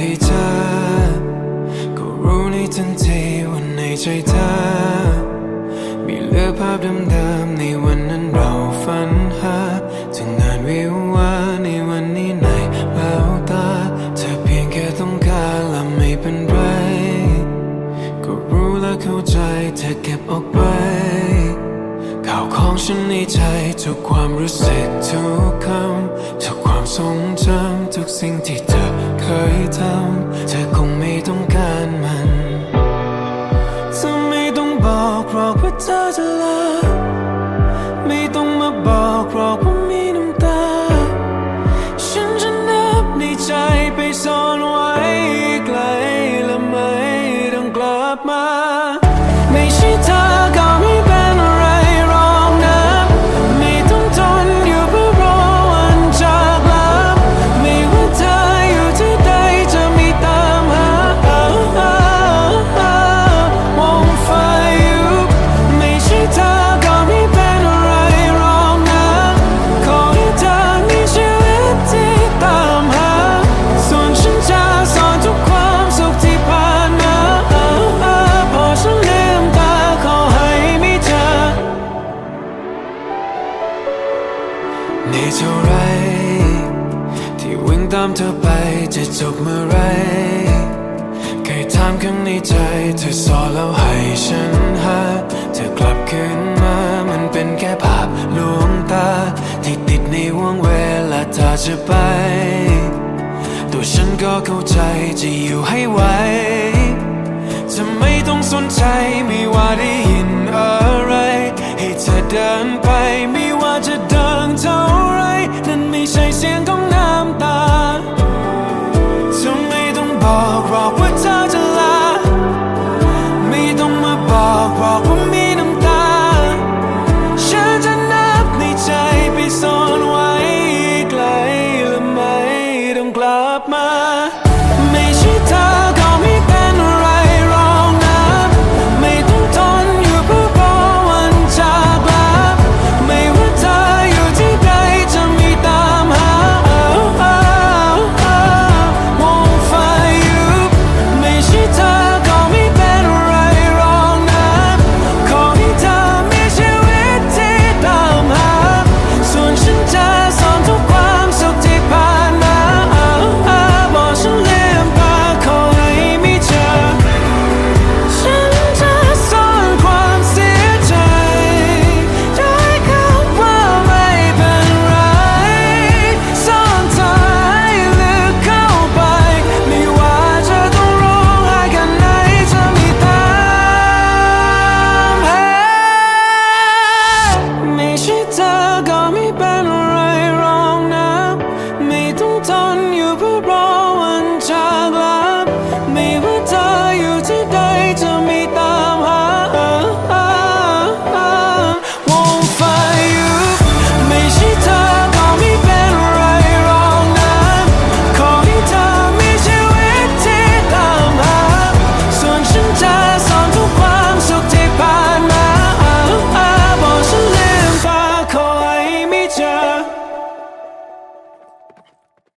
ที่เธอ ก็รู้ในทันทีว่าในใจเธอ มีเหลือภาพเดิมๆในวันนั้นเราฝันหาถึงงานวิวาในวันนี้ในเแวาตา เธอเพียงแค่ต้องการและไม่เป็นไร ก็รู้และเข้าใจเธอเก็บออกไปข่าวของฉันในใจทุกความรู้สึกทุกคำทุกความทรงจำทุกสิ่งที่เธอ ยทำเธอคงไม่ต้องการมันเธอไม่ต้องบอกหรอกว่าเธอจะลาไม่ต้องมาบอกหรอกว่ามีน้ำตา ฉันจะนับในใจไปซ่อนไว้ไกลและไม่ต้องกลับมา ไม่ใช่เธอ ท่าไร ที่วิ่งตามเธอไปจะจบเมื่อไรเคยถามข้างในใจ เธอสอนแล้วให้ฉันหาเธอกลับคืนมามันเป็นแค่ภาพลวงตา ที่ติดในวงเวลาเธอจะไป ตัวฉันก็เข้าใจจะอยู่ให้ไหวจะไม่ต้องสนใจไม่ว่าได้